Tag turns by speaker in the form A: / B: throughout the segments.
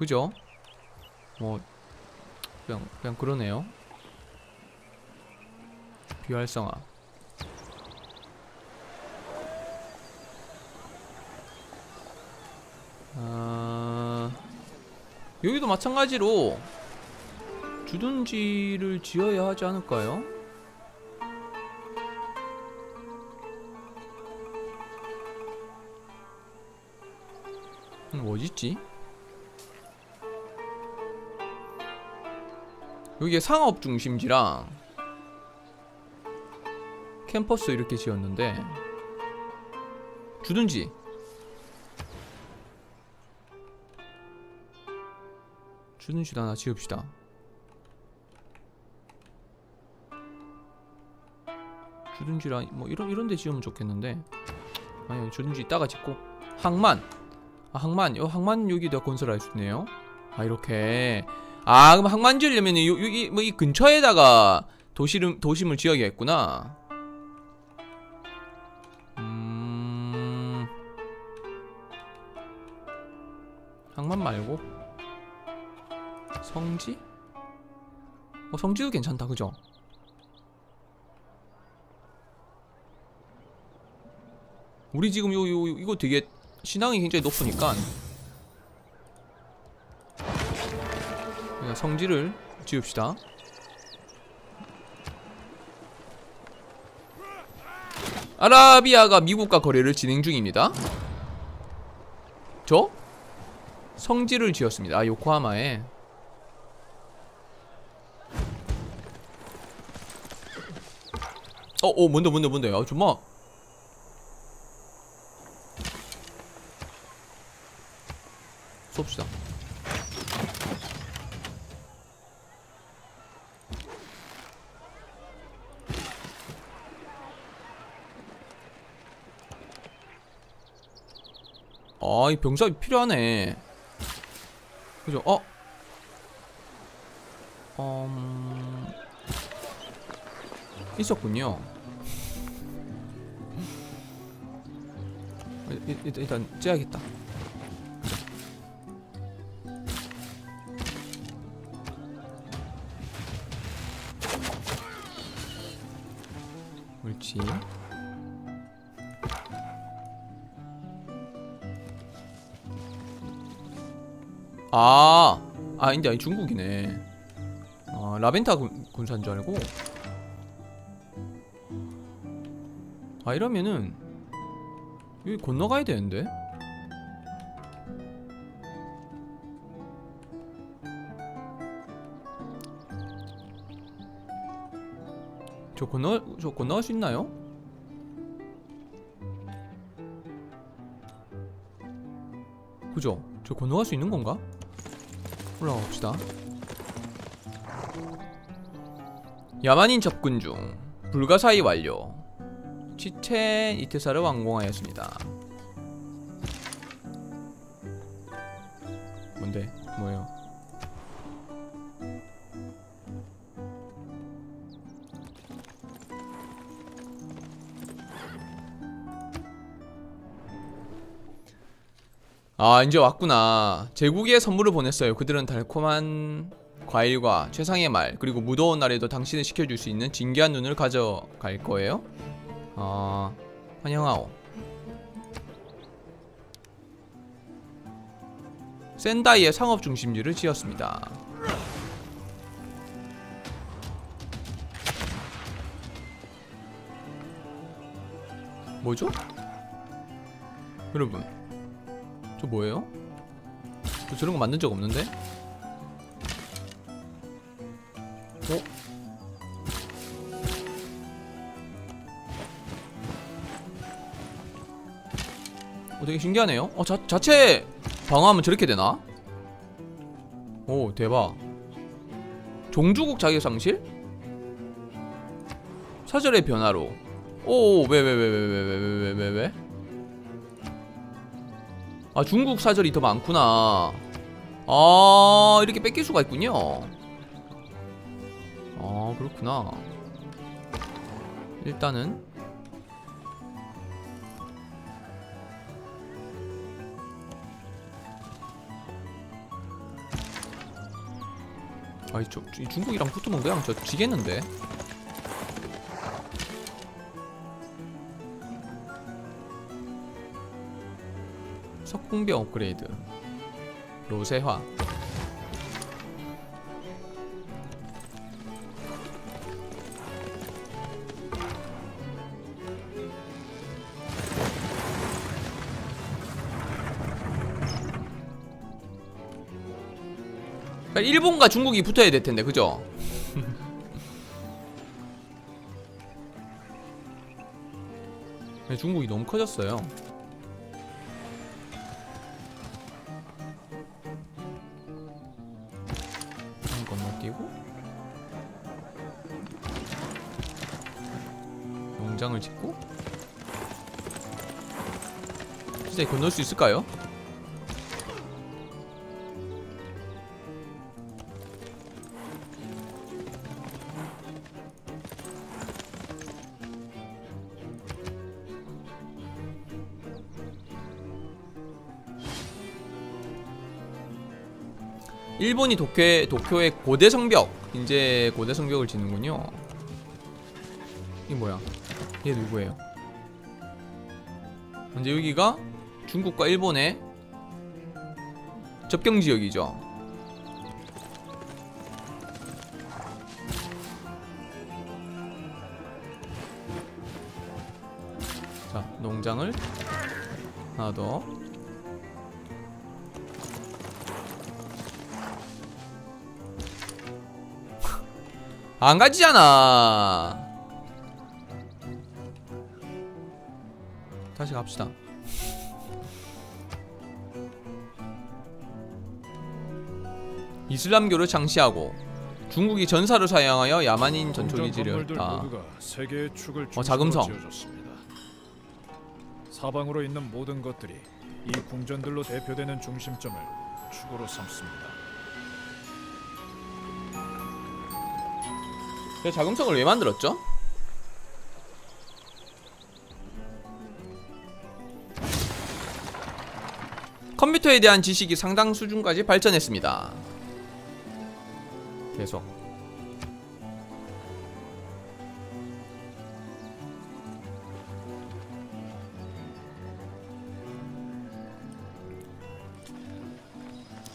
A: 그죠? 뭐 그냥 그냥 그러네요. 비활성화. 아 여기도 마찬가지로 주둔지를 지어야 하지 않을까요? 음, 어디 있지? 여기에 상업 중심지랑 캠퍼스 이렇게 지었는데 주둔지. 주둔지도 하나 지읍시다. 주둔지라 뭐 이런 이런 데 지으면 좋겠는데. 아니 주둔지 이따가 짓고. 항만. 아 항만. 요 항만 여기다 건설할 수 있네요. 아 이렇게 아 그럼 항만 지으려면 요 여기 뭐이 근처에다가 도시를 도심을 지어야겠구나. 음. 항만 말고? 성지? 어 성지도 괜찮다 그죠? 우리 지금 요, 요, 요 이거 되게 신앙이 굉장히 높으니까 그냥 성지를 지읍시다. 아라비아가 미국과 거래를 진행 중입니다. 저 성지를 지었습니다. 아, 요코하마에. 어, 어, 뭔데, 뭔데, 뭔데? 아, 정말. 쏩시다. 아, 이 병삽이 필요하네. 그죠? 어? 음... 있었군요. 일단 째야겠다. 아, 아, 인데 아니 중국이네. 아, 라벤타 군, 군사인 줄 알고. 아, 이러면은 여기 건너가야 되는데. 저 건너 저 건너갈 수 있나요? 그죠? 저 건너갈 수 있는 건가? 올라가 봅시다. 야만인 접근 중. 불가사의 완료. 치첸 이테사를 완공하였습니다. 아 이제 왔구나. 제국에 선물을 보냈어요. 그들은 달콤한 과일과 최상의 말 그리고 무더운 날에도 당신을 지켜줄 수 있는 진귀한 눈을 가져갈 거예요. 아 환영하오. 센다이의 상업 중심지를 지었습니다. 뭐죠? 여러분 저 뭐예요? 저 저런 거 만든 적 없는데? 어? 어 되게 신기하네요 어 자, 자체 방어하면 저렇게 되나? 오 대박 종주국 자격 상실? 사절의 변화로 오 왜 왜 왜 왜 왜 왜 왜 왜 왜? 아 중국 사절이 더 많구나. 아 이렇게 뺏길 수가 있군요. 아 그렇구나. 일단은. 아이 저, 이 중국이랑 붙으면 그냥 저 지겠는데 석궁병 업그레이드 로세화 그러니까 일본과 중국이 붙어야 될 텐데 그죠? 네, 중국이 너무 커졌어요. 농장을 짓고 진짜 건널 수 있을까요? 일본이 도쿄에, 도쿄의 고대 성벽 이제 고대 성벽을 짓는군요. 이 뭐야? 얘 누구예요? 이제 여기가 중국과 일본의 접경 지역이죠. 자, 농장을 하나 더. 안 가지잖아. 다시 갑시다. 이슬람교를 창시하고 중국이 전사를 사용하여 야만인 전초기지를
B: 세계의 축을
A: 어, 자금성.
B: 사방으로 있는 모든 것들이 이 궁전들로 대표되는 중심점을 축으로 삼습니다.
A: 그 자금성을 왜 만들었죠? 컴퓨터에 대한 지식이 상당 수준까지 발전했습니다. 계속.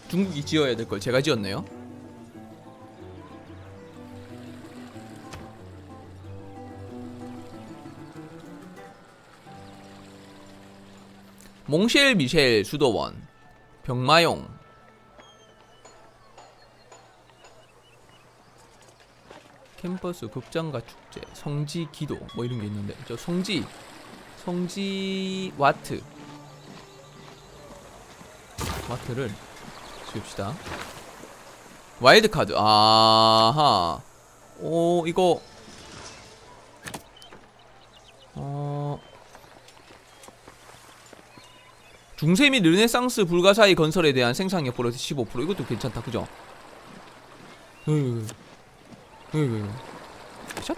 A: 중국이 지어야 될 걸 제가 지었네요. 몽쉘 미셸 수도원 병마용. 캠퍼스 극장과 축제 성지 기도 뭐 이런 게 있는데 저 성지 성지 와트. 와트를 지읍시다. 와일드 카드. 아하. 오 이거 중세 및 르네상스 불가사의 건설에 대한 생산력 플러스 15% 이것도 괜찮다 그죠? 으, 으, 으. 샷?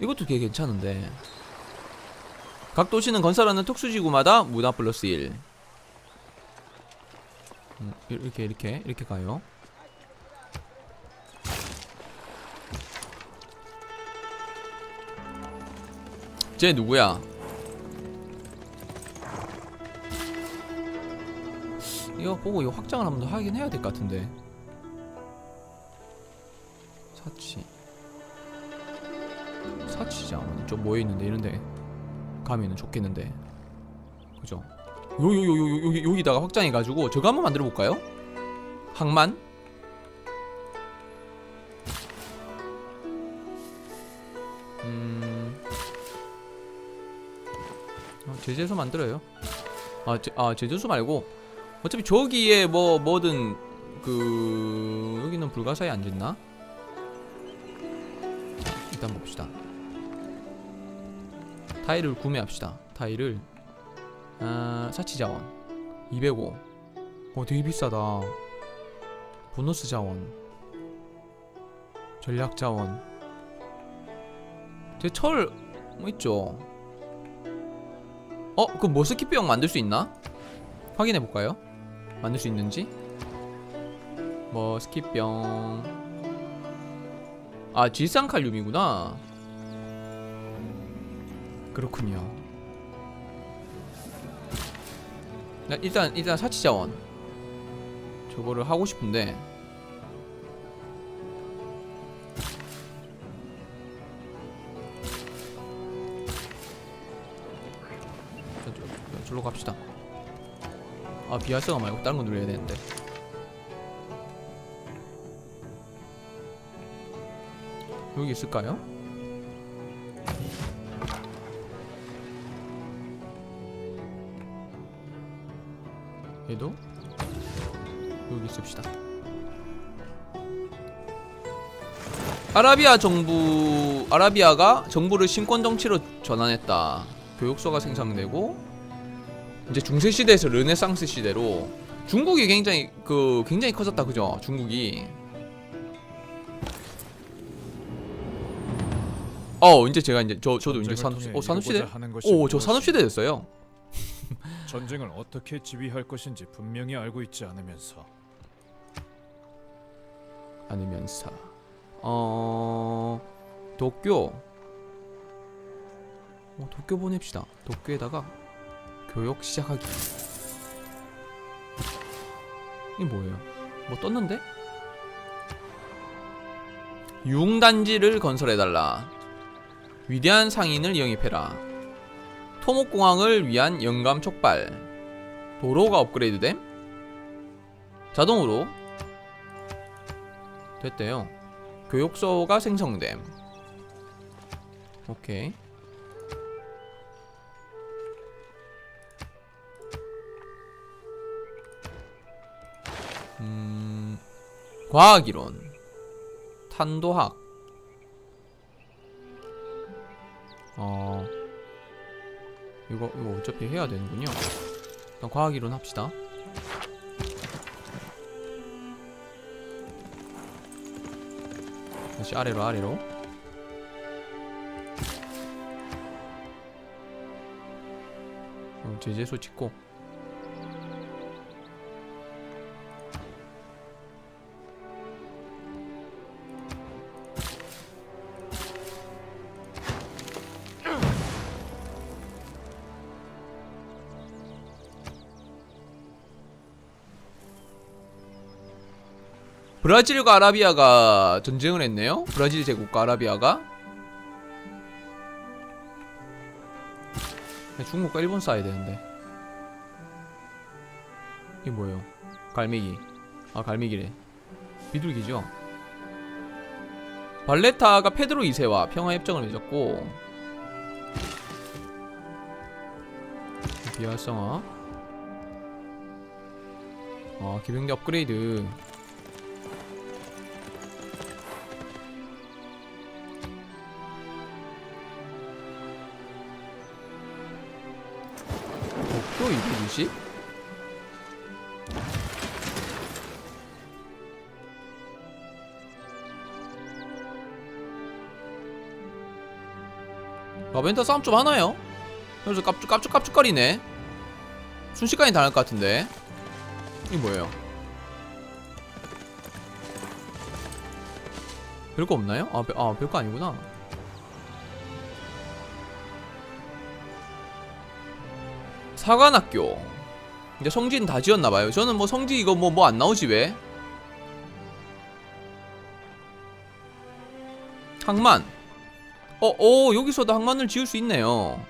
A: 이것도 되게 괜찮은데 각 도시는 건설하는 특수지구마다 문화 플러스 1 음, 이렇게 이렇게 이렇게 가요 쟤 누구야? 이거 보고 이거 확장을 한번 더 하긴 해야 될 것 같은데. 사치. 사치지 않아? 좀 모여 있는데 이런데 가면은 좋겠는데. 그죠? 요 요 요요 여기 여기다가 확장해 가지고 저거 한번 만들어 볼까요? 항만? 제재소 만들어요. 아, 제, 아 제재소 말고 어차피 저기에 뭐 뭐든 그 여기는 불가사에? 자, 일단 봅시다. 타일을 구매합시다. 타일을 아, 사치 자원 205. 어, 되게 비싸다. 보너스 자원, 전략 자원. 제 철 뭐 있죠? 어? 그 머스키병 만들 수 있나? 확인해 볼까요? 만들 수 있는지? 머스키병 아 질산칼륨이구나 그렇군요 나 일단 일단 사치자원 저거를 하고 싶은데 저로 갑시다 아 비활성화 말고 다른 거 누려야 되는데 여기 있을까요? 얘도 여기 있읍시다. 아라비아 정부 아라비아가 정부를 신권 정치로 전환했다. 교육소가 생성되고 이제 중세 시대에서 르네상스 시대로 중국이 굉장히 그 굉장히 커졌다 그죠? 중국이 어 이제 제가 이제 저 저도 이제 산업 어 산업 시대 오저? 산업 시대 됐어요.
B: 전쟁을 어떻게 지휘할 것인지 분명히 알고 있지 않으면서
A: 아니면서 어 도쿄 어, 도쿄 보냅시다. 도쿄에다가 교육 시작하기. 이게 뭐예요? 뭐 떴는데? 융단지를 건설해달라. 위대한 상인을 영입해라. 토목공항을 위한 영감 촉발. 도로가 업그레이드됨? 자동으로 됐대요. 교육소가 생성됨. 오케이. 과학이론, 탄도학. 어, 이거 이거 어차피 해야 되는군요. 일단 과학이론 합시다. 다시 아래로 아래로 어, 제재소 짓고 브라질과 아라비아가 전쟁을 했네요. 브라질 제국과 아라비아가. 중국과 일본 싸야 되는데. 이게 뭐예요? 갈매기. 아 갈매기래. 비둘기죠? 발레타가 페드로 2세와 평화협정을 맺었고 비활성화. 아 기병대 업그레이드 220? 라벤더 싸움 좀 하나요? 그래서 깝죽 깝죽 깝죽거리네 순식간에 당할 것 같은데 이게 뭐예요? 별거 없나요? 아, 별, 아 별거 아니구나 사관학교. 이제 성지는 다 지었나봐요. 저는 뭐 성지 이거 뭐 뭐 안 나오지 왜? 항만. 어, 어 여기서도 항만을 지을 수 있네요.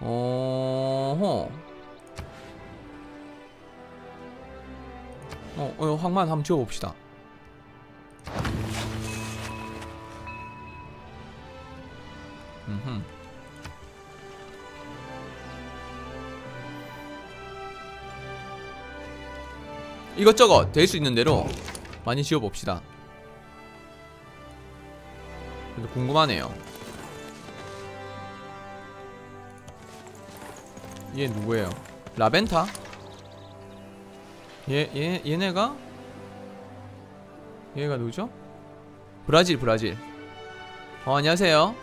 A: 어허. 어, 어 항만 한번 지어봅시다. 음흠 이것저것 될 수 있는 대로 많이 지어봅시다. 그래도 궁금하네요. 얘 누구예요? 라벤타? 얘, 얘, 얘네가? 얘가 누구죠? 브라질, 브라질. 어, 안녕하세요.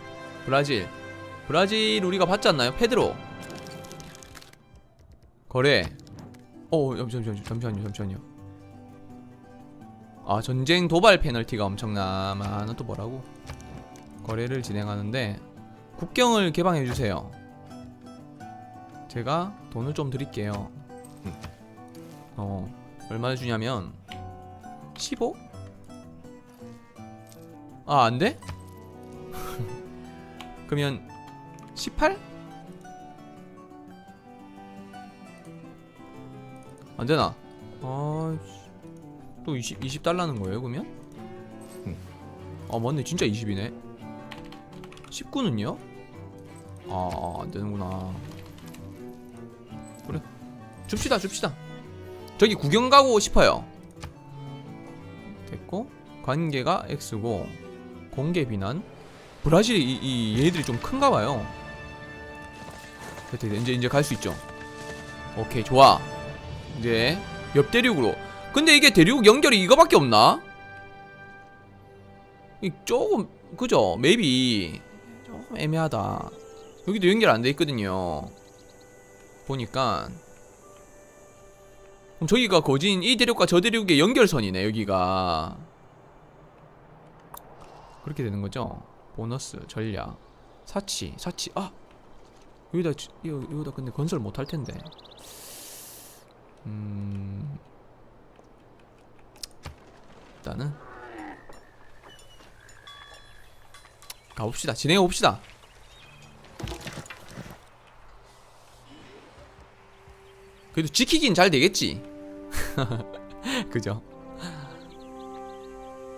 A: 브라질. 브라질 우리가 봤지 않나요? 페드로. 거래 어 잠시만요 잠시만요 잠시만요 아 전쟁 도발 페널티가 엄청나마는 또 뭐라고 거래를 진행하는데 국경을 개방해 주세요 제가 돈을 좀 드릴게요 음. 어 얼마나 주냐면 15? 아 안돼? 그러면 18? 안되나? 아이씨. 또 20, 20달러는 거예요 그러면? 응. 아 맞네. 진짜 20이네. 19는요? 아 안되는구나. 그래. 줍시다 줍시다. 저기 구경 가고 싶어요. 됐고 관계가 X고 공개 비난. 브라질 이, 이 얘들이 좀 큰가 봐요. 됐다 됐다. 이제 이제 갈 수 있죠. 오케이 좋아 이제 옆 대륙으로. 근데 이게 대륙 연결이 이거밖에 없나? 이 조금 그죠? 맵이 조금 애매하다. 여기도 연결 안 돼 있거든요. 보니까. 그럼 저기가 거진 이 대륙과 저 대륙의 연결선이네 여기가. 그렇게 되는 거죠? 보너스 전략 사치 사치. 아! 여기다 여기다 근데 건설 못 할 텐데 음 일단은 가봅시다. 진행해 봅시다. 그래도 지키긴 잘 되겠지. 그죠?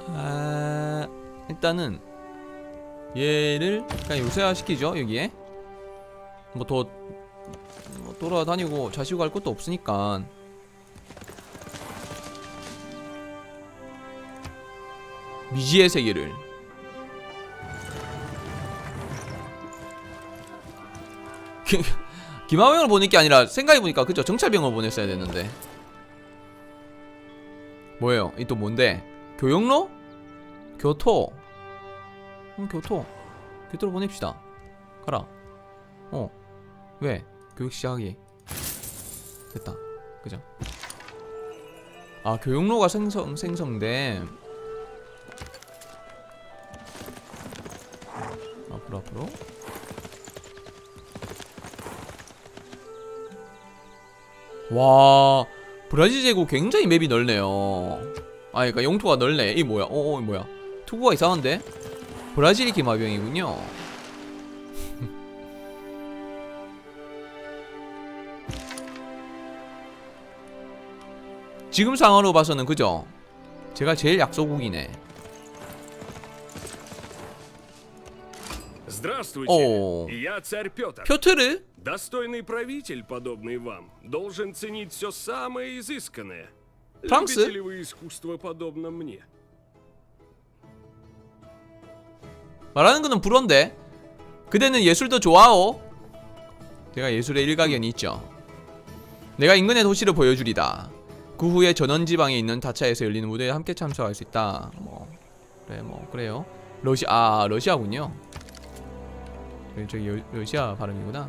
A: 아 일단은 얘를 그냥 요새화 시키죠 여기에. 뭐 더 뭐 돌아다니고 자시고 할 것도 없으니까. 미지의 세계를. 기- 기마병을 보낼 게 아니라 생각해보니까 그죠? 정찰병을 보냈어야 됐는데. 뭐예요? 이 또 뭔데? 교역로? 교토. 음, 교토. 교토로 보냅시다. 가라. 어. 왜? 교육 시작하기 됐다. 그죠? 아 교육로가 생성 생성돼. 앞으로 앞으로. 와 브라질 제국 굉장히 맵이 넓네요. 아 그러니까 영토가 넓네. 이 뭐야? 어어 뭐야? 투구가 이상한데? 브라질이 기마병이군요 지금 상황으로 봐서는 그죠? 제가 제일 약소국이네.
C: Здравствуйте,
A: О.
C: я царь Петр.
A: 표트르?
C: Достойный правитель, подобный вам, должен ценить все самое изысканное.
A: Франции?
C: Любите ли вы искусство, подобно мне?
A: 말하는 거는 불어인데. 그대는 예술도 좋아오. 제가 예술의 일가견이 있죠. 내가 인근의 도시를 보여주리다. 그 후에 전원 지방에 있는 다차에서 열리는 무대에 함께 참석할 수 있다. 뭐 그래 뭐 그래요. 러시 아 러시아군요. 네, 저기 여, 러시아 발음이구나.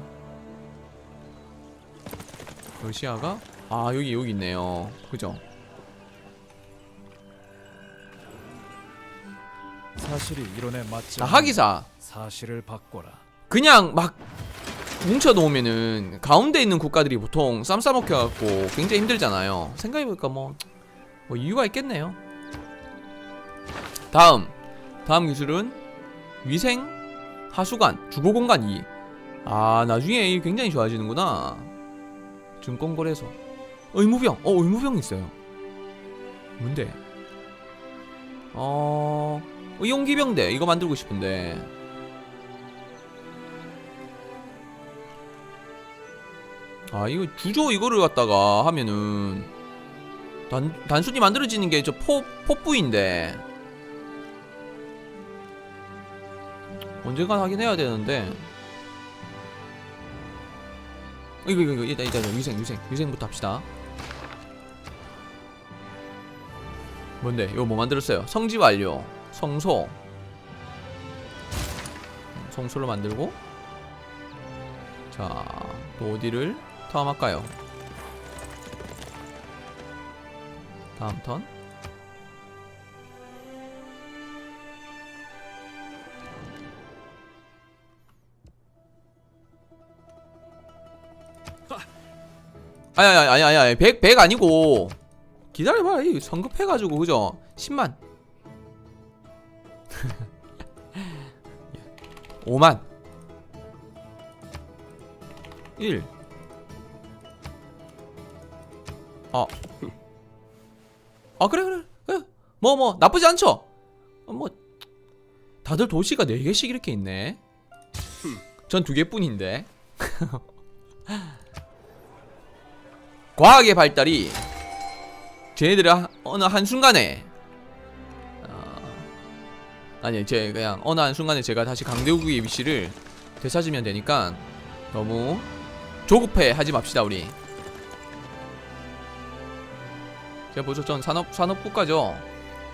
A: 러시아가 아 여기 여기 있네요. 그죠?
B: 사실이 이론에 맞지
A: 자
B: 않는
A: 하기사
B: 사실을 바꿔라.
A: 그냥 막 뭉쳐 놓으면은 가운데 있는 국가들이 보통 쌈 싸먹혀 갖고 굉장히 힘들잖아요. 생각해 보니까 뭐, 뭐 이유가 있겠네요. 다음 다음 기술은 위생 하수관 주거 공간 2. 아 나중에 이 굉장히 좋아지는구나. 증권거래소 의무병 어 의무병 있어요. 뭔데? 어 의용기병대 이거 만들고 싶은데 아 이거 주조 이거를 갖다가 하면은 단, 단순히 만들어지는 게 저 포, 포부인데 언젠간 하긴 해야 되는데. 이거 이거 이거 일단 일단 위생 위생 위생부터 합시다. 뭔데? 이거 뭐 만들었어요? 성지 완료 성소. 음, 성소를 만들고. 자 또 어디를 다음 할까요? 다음 턴? 아니 아니 아니 아, 아, 100, 100 아니고 기다려봐. 이 성급해가지고 그죠? 10만. 5만. 1 아. 아 그래 그래. 그래. 뭐뭐 나쁘지 않죠? 어, 뭐 다들 도시가 4개씩 이렇게 있네. 전두 개뿐인데. 과학의 발달이 쟤네들의 한- 어느 한순간에 어, 아니 제 그냥 어느 한순간에 제가 다시 강대국의 위치를 되찾으면 되니까 너무 조급해 하지 맙시다 우리 제가 보죠. 전 산업 산업국가죠.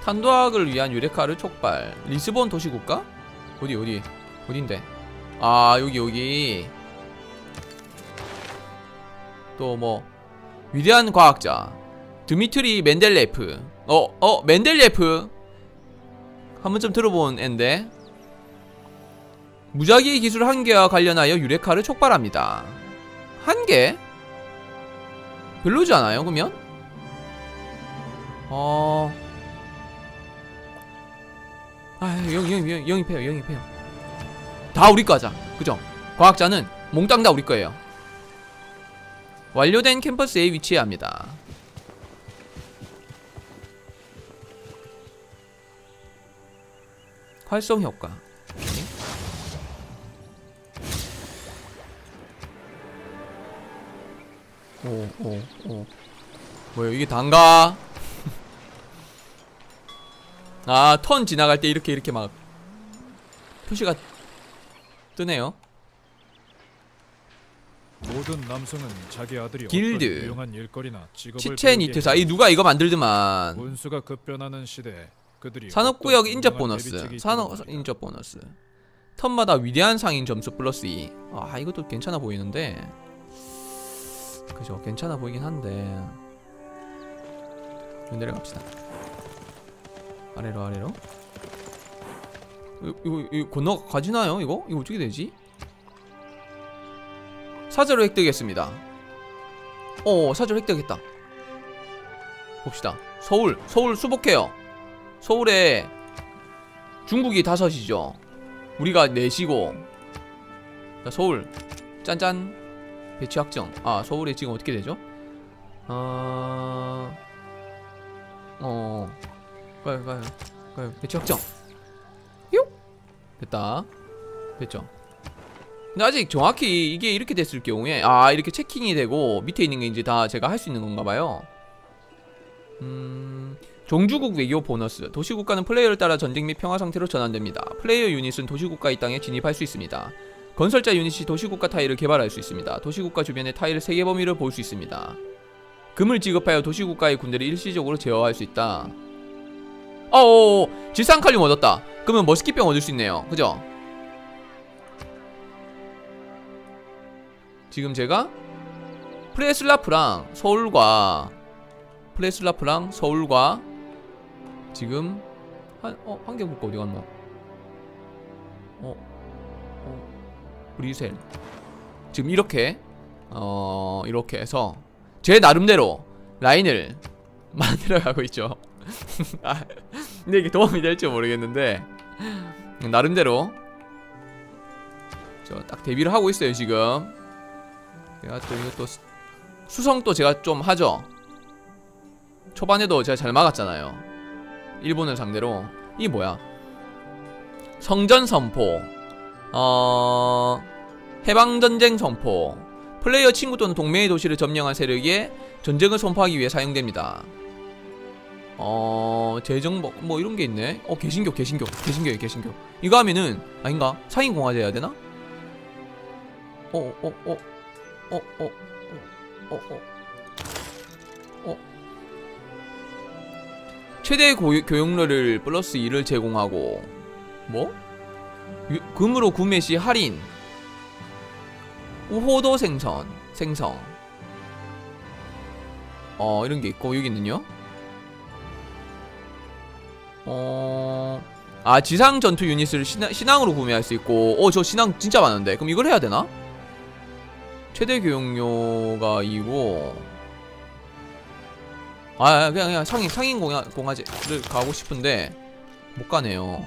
A: 탄도학을 위한 유레카를 촉발. 리스본 도시국가? 어디 어디? 어딘데? 아 여기 여기. 또 뭐 위대한 과학자. 드미트리 멘델레프. 어어 멘델레프? 한 번쯤 들어본 앤데. 무작위 기술 한 개와 관련하여 유레카를 촉발합니다. 한 개? 별로지 않아요 그러면? 어... 아 영, 영, 영, 영입해요 영입해요 다 우리 거 하자 그죠? 과학자는 몽땅 다 우리 거예요 완료된 캠퍼스에 위치해야 합니다 활성 효과. 오, 오, 오. 뭐야, 이게 단가? 아, 턴 지나갈 때 이렇게, 이렇게 막, 표시가 뜨네요.
B: 모든 남성은 자기 아들이
A: 길드.
B: 어떤 유용한 일거리나 직업을
A: 치첸
B: 배우게
A: 이트사.
B: 해야
A: 이 누가 이거 만들더만.
B: 군수가 급변하는 시대에 그들이
A: 산업구역
B: 어떤
A: 인접 보너스.
B: 대비책이
A: 산업
B: 필요합니다.
A: 인접 보너스. 턴마다 위대한 상인 점수 플러스 2. 아, 이것도 괜찮아 보이는데. 그죠. 괜찮아 보이긴 한데. 좀 내려갑시다. 아래로 아래로. 이거, 이거, 이거 건너 가지나요? 이거? 이거 어떻게 되지? 사제로 획득했습니다. 어, 사제로 획득했다. 봅시다. 서울, 서울 수복해요. 서울에 중국이 다섯이죠. 우리가 넷이고. 자, 서울 짠짠 배치 확정. 아 서울에 지금 어떻게 되죠? 어, 어, 가요 가요 가요 배치 확정. 요 됐다. 됐죠. 근데 아직 정확히 이게 이렇게 됐을 경우에 아 이렇게 체킹이 되고 밑에 있는 게 이제 다 제가 할 수 있는 건가 봐요. 음. 종주국 외교 보너스 도시국가는 플레이어를 따라 전쟁 및 평화 상태로 전환됩니다. 플레이어 유닛은 도시국가의 땅에 진입할 수 있습니다. 건설자 유닛이 도시국가 타일을 개발할 수 있습니다. 도시국가 주변의 타일의 세계 범위를 볼 수 있습니다. 금을 지급하여 도시국가의 군대를 일시적으로 제어할 수 있다. 어어 질산칼륨 얻었다. 그러면 머스키병 얻을 수 있네요. 그죠? 지금 제가 프레슬라프랑 서울과 프레슬라프랑 서울과 지금 한어 환경국가 어디 갔노? 어, 어 브리셀 지금 이렇게 어 이렇게 해서 제 나름대로 라인을 만들어 가고 있죠. 아, 근데 이게 도움이 될지 모르겠는데 나름대로 저 딱 대비를 하고 있어요 지금. 제가 또 이것도 수- 수성도 제가 좀 하죠. 초반에도 제가 잘 막았잖아요. 일본을 상대로 이 뭐야? 성전 선포, 어 해방 전쟁 선포. 플레이어 친구 또는 동맹의 도시를 점령한 세력에 전쟁을 선포하기 위해 사용됩니다. 어 재정복 뭐, 뭐 이런 게 있네. 어 개신교 개신교 개신교 개신교. 이거 하면은 아닌가? 상인공화제 해야 되나? 어어어어어어 어 어. 어, 어, 어, 어, 최대 고유, 교육료를 플러스 2를 제공하고 뭐? 유, 금으로 구매 시 할인. 우호도 생선 생성. 어 이런 게 있고 여기는요? 어... 아 지상 전투 유닛을 신앙, 신앙 으로 구매할 수 있고 어 저 신앙 진짜 많은데? 그럼 이걸 해야 되나? 최대 교육료가 이고. 아 그냥 그냥 상인 상인 공화, 공화제를 가고 싶은데 못 가네요.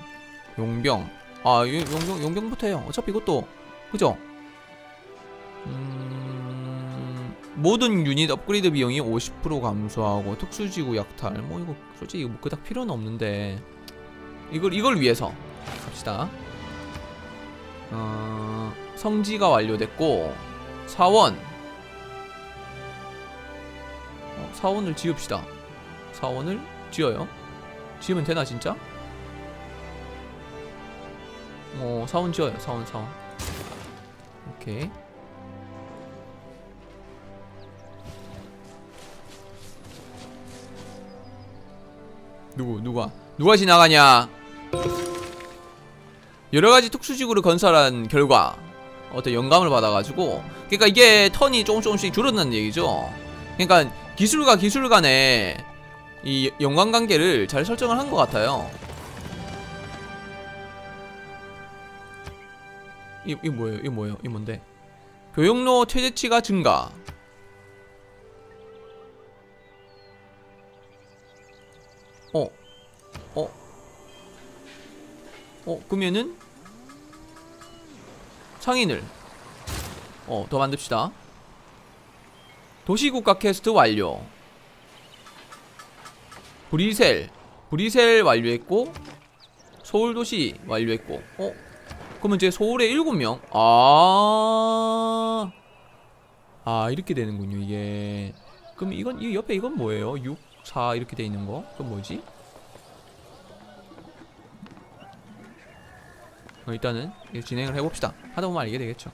A: 용병. 아 용- 용병 용병부터 해요. 어차피 이것도 그죠? 음... 모든 유닛 업그레이드 비용이 50% 감소하고 특수지구 약탈 뭐 이거 솔직히 뭐 그닥 필요는 없는데 이걸 이걸 위해서 갑시다. 어, 성지가 완료됐고 사원 어, 사원을 지읍시다. 사원을 지어요. 지으면 되나 진짜? 어 사원 지어요. 사원 사원. 오케이. 누구 누가 누가 지나가냐? 여러 가지 특수지구를 건설한 결과 어떤 영감을 받아가지고 그러니까 이게 턴이 조금 조금씩 줄어든다는 얘기죠. 그러니까 기술과 기술 간의 이 연관 관계를 잘 설정을 한 것 같아요. 이, 이 뭐예요? 이 뭐예요? 이 뭔데? 교육로 최대치가 증가. 어, 어, 그러면은 상인을 어, 더 만듭시다. 도시국가 퀘스트 완료. 브리셀, 브리셀 완료했고 서울도시 완료했고. 어, 그러면 이제 서울에 7명. 아, 아 이렇게 되는군요 이게. 그럼 이건 이 옆에 이건 뭐예요? 6, 4 이렇게 돼 있는 거? 그건 뭐지? 일단은 이거 진행을 해봅시다. 하다 보면 알게 되겠죠.